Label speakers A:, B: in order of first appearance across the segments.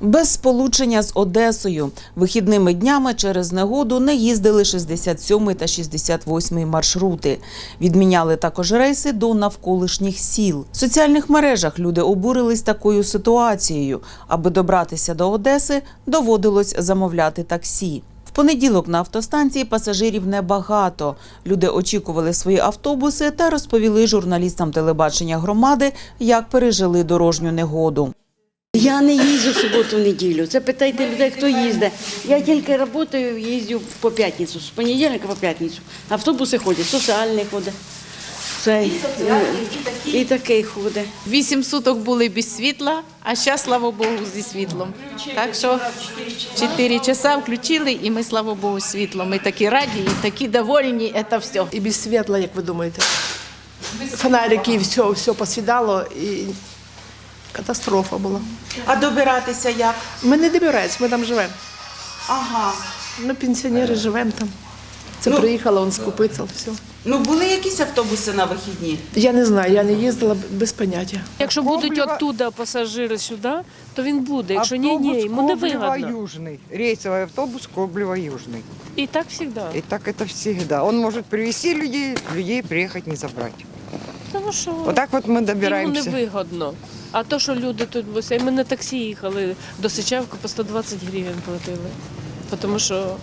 A: Без сполучення з Одесою вихідними днями через негоду не їздили 67 та 68 маршрути. Відміняли також рейси до навколишніх сіл. В соціальних мережах люди обурились такою ситуацією. Аби добратися до Одеси, доводилось замовляти таксі. В понеділок на автостанції пасажирів небагато. Люди очікували свої автобуси та розповіли журналістам телебачення громади, як пережили дорожню негоду.
B: Я не їжджу в суботу в неділю. Це питайте людей, хто їздить. Я тільки працюю, їздю по п'ятницю, з понеділка по п'ятницю. Автобуси ходять, соціальний ходить. Цей, і, і такий ходить.
C: Вісім суток були без світла, а зараз, слава Богу, зі світлом. Так що 4 часа включили, і ми, слава Богу, світло. Ми такі раді і такі довольні, це все.
D: І без світла, як ви думаєте? Фонарики, все, все посідало і катастрофа була.
A: А добиратися як?
D: Ми не добираємось, ми там живемо.
A: Ага.
D: Ми пенсіонери живемо там. Це
A: Ну.
D: приїхала, он скупиться, все.
A: Ну були якісь автобуси на вихідні?
D: Я не знаю, я не їздила без поняття.
E: Якщо будуть оттуда пасажири сюди, то він буде. Якщо ні, ні, йому не вигодно.
F: Коблево-Южный. Рейсовый автобус Коблево-Южный.
E: І так завжди.
F: И так это всегда. Он может привезти людей, людей приехать не забрать.
E: Тому що
F: Вот так вот мы
E: йому не
F: добираемся.
E: вигодно. А то, що люди тут ось, ми на таксі їхали до Сичавки по 120 гривень платили. Тому що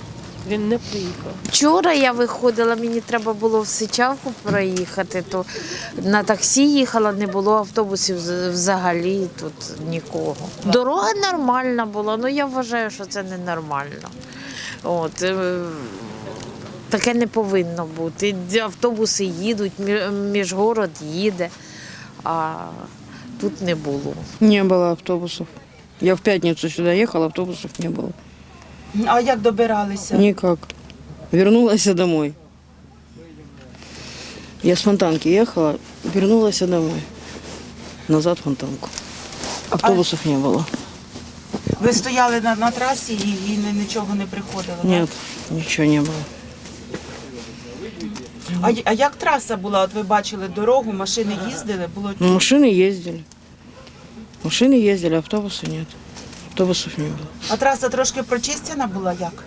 E: він не приїхав.
G: Вчора я виходила, мені треба було в Сичавку проїхати, то на таксі їхала, не було автобусів з- взагалі тут нікого. Дорога нормальна була, але я вважаю, що це ненормально. От, е, таке не повинно бути. Автобуси їдуть, мі- міжгород їде, а тут не було.
H: Не было автобусов. Я в пятницу сюда ехала, автобусов не было.
A: А як добиралися?
H: Никак. Вернулась я домой. Я с Фонтанки ехала, вернулась я домой. Назад в Фонтанку. Автобусов не было.
A: Ви стояли на, на трасі і, і ні- нічого не приходило? так?
H: Нет, ничего не было.
A: А, й- а як траса була? От ви бачили дорогу, машини їздили, було
H: Ну, машины ездили. Машины ездили, автобуса нет. Автобусов не было.
A: а траса трошки прочищена була як?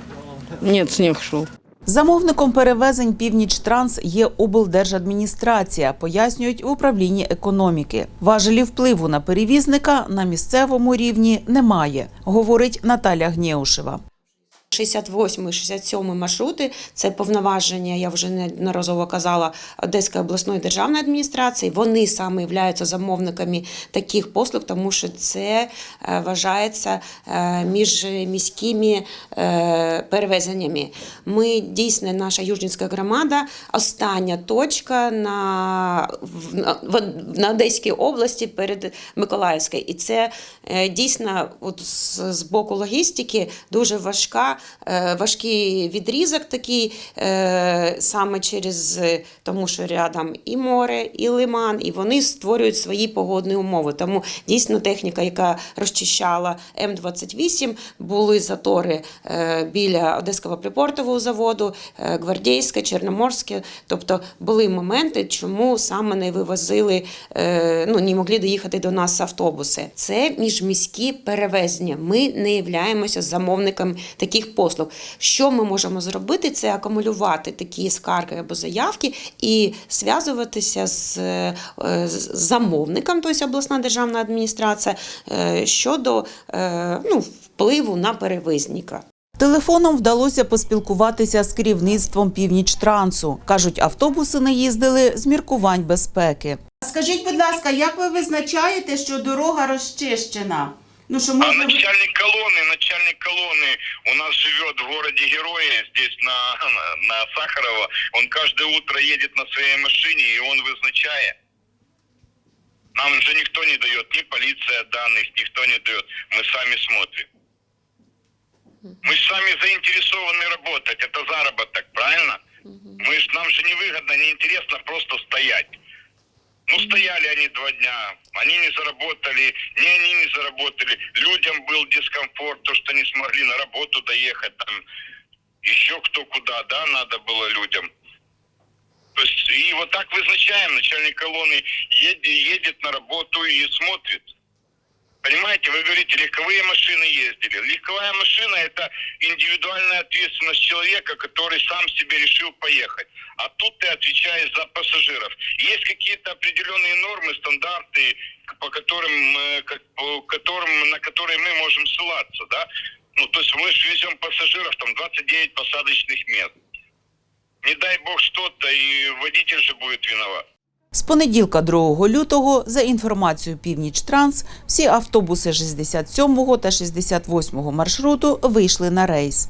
H: Нет, снег шел.
A: Замовником перевезень Північ-Транс є облдержадміністрація, пояснюють в управлінні економіки. Важелів впливу на перевізника на місцевому рівні немає, говорить Наталя Гнєушева.
I: 68 67 маршрути це повноваження, я вже неодноразово казала, Одеської обласної державної адміністрації. Вони саме являються замовниками таких послуг, тому що це е, вважається е, між міськими е, перевезеннями. Ми дійсно, наша Южнінська громада, остання точка на, в, на, Одеській області перед Миколаївською. І це дійсно от з, з боку логістики дуже важка, важкий відрізок такий, е, саме через е, тому, що рядом і море, і лиман, і вони створюють свої погодні умови. Тому дійсно техніка, яка розчищала М28, були затори е, біля Одеського припортового заводу, е, Гвардійське, Чорноморське. Тобто були моменти, чому саме не вивозили, е, ну не могли доїхати до нас автобуси. Це міжміські перевезення. Ми не являємося замовником таких послуг. Що ми можемо зробити? Це акумулювати такі скарги або заявки і зв'язуватися з, е, з замовником, тобто обласна державна адміністрація, е, щодо е, ну, впливу на перевізника.
A: Телефоном вдалося поспілкуватися з керівництвом Північ-Трансу. Кажуть, автобуси не їздили з міркувань безпеки. Скажіть, будь ласка, як ви визначаєте, що дорога розчищена? Ну що
J: А начальник колонны, начальник колонны у нас живет в городе Герои, здесь на, на, на Сахарова. Он каждое утро едет на своей машине, и он вызначает. Нам же никто не дает, ни полиция данных, никто не дает. Мы сами смотрим. Мы сами заинтересованы работать, это заработок, правильно? Мы ж, нам же невыгодно, неинтересно просто стоять. Ну, стояли они два дня, они не заработали, ни они не заработали. Людям был дискомфорт, то, что не смогли на работу доехать, там, еще кто куда, да, надо было людям. То есть, и вот так вызначаем, начальник колонны едет, едет на работу и смотрит. Понимаете, вы говорите, легковые машины ездили. Легковая машина – это индивидуальная ответственность человека, который сам себе решил поехать. А тут ты отвечаешь за пассажиров. Есть какие-то определенные нормы, стандарты, по которым, э, по которым, на которые мы можем ссылаться, да? Ну, то есть мы же везем пассажиров, там 29 посадочных мест. Не дай бог что-то, и водитель же будет виноват.
A: З понеділка 2 лютого, за інформацією Північ Транс, всі автобуси 67 та 68 маршруту вийшли на рейс.